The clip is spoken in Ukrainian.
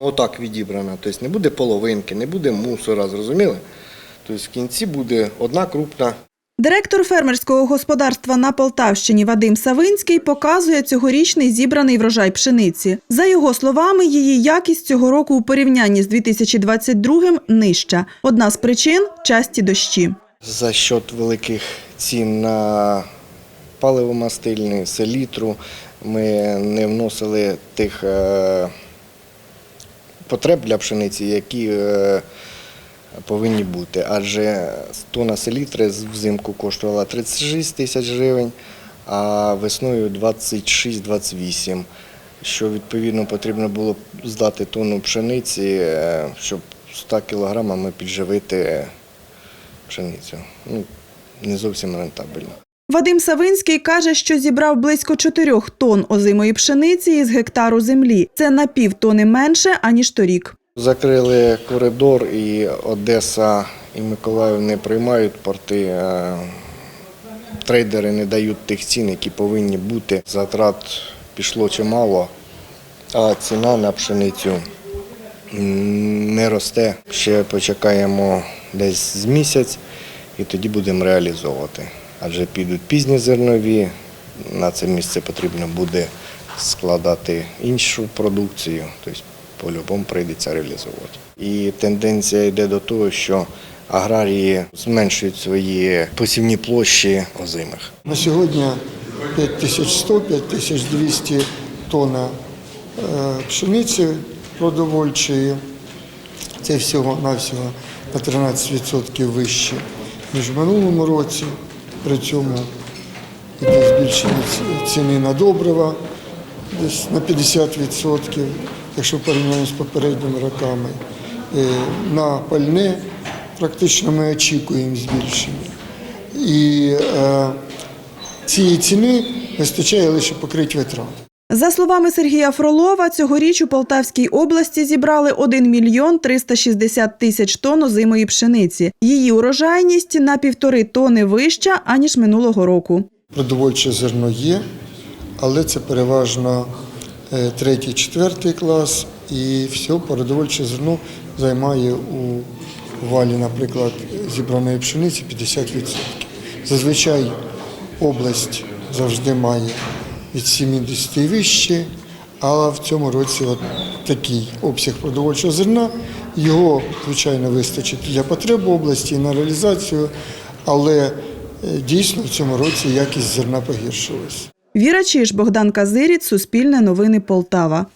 Отак відібрана. Тобто не буде половинки, не буде мусора, зрозуміли? Тобто в кінці буде одна крупна Директор фермерського господарства на Полтавщині Вадим Савинський показує цьогорічний зібраний врожай пшениці. За його словами, її якість цього року у порівнянні з 2022 нижча. Одна з причин часті дощі. За счет великих цін на паливомастильні, селітру ми не вносили тих е, потреб для пшениці, які е, повинні бути. Адже тонна селітри взимку коштувала 36 тисяч гривень, а весною 26-28. Що відповідно потрібно було здати тонну пшениці, е, щоб 100 кілограмами підживити пшеницю. Ну, не зовсім рентабельно. Вадим Савинський каже, що зібрав близько 4 тонн озимої пшениці із гектару землі. Це на пів тони менше, аніж торік. Закрили коридор, і Одеса і Миколаїв не приймають порти. е, Трейдери не дають тих цін, які повинні бути. Затрат пішло чимало, а ціна на пшеницю не росте. Ще почекаємо десь з місяць і тоді будемо реалізовувати. Адже підуть пізні зернові, на це місце потрібно буде складати іншу продукцію, тобто по-любому прийдеться реалізовувати. І тенденція йде до того, що аграрії зменшують свої посівні площі озимих. На сьогодні 5100, 5200 тонн пшениці продовольчої. Це всього-навсього на 13% вище, ніж в минулому році. При цьому йде збільшення ціни на добрива десь на 50%, якщо порівняно з попередніми роками. Е, На пальне практично ми очікуємо збільшення. І е, цієї ціни вистачає лише покрити витрати. За словами Сергія Фролова, цьогоріч у Полтавській області зібрали 1 мільйон 360 тисяч тонн озимої пшениці. Її урожайність на півтори тони вища, аніж минулого року. Продовольче зерно є, але це переважно е, третій, четвертий клас, і все продовольче зерно займає у валі, наприклад, зібраної пшениці 50%. Зазвичай область завжди має від 70 і вище, але в цьому році от такий обсяг продовольчого зерна. Його, звичайно, вистачить для потреб області на реалізацію, але е, дійсно в цьому році якість зерна погіршилась. Віра Чиж, Богдан Казиріць, Суспільне новини Полтава.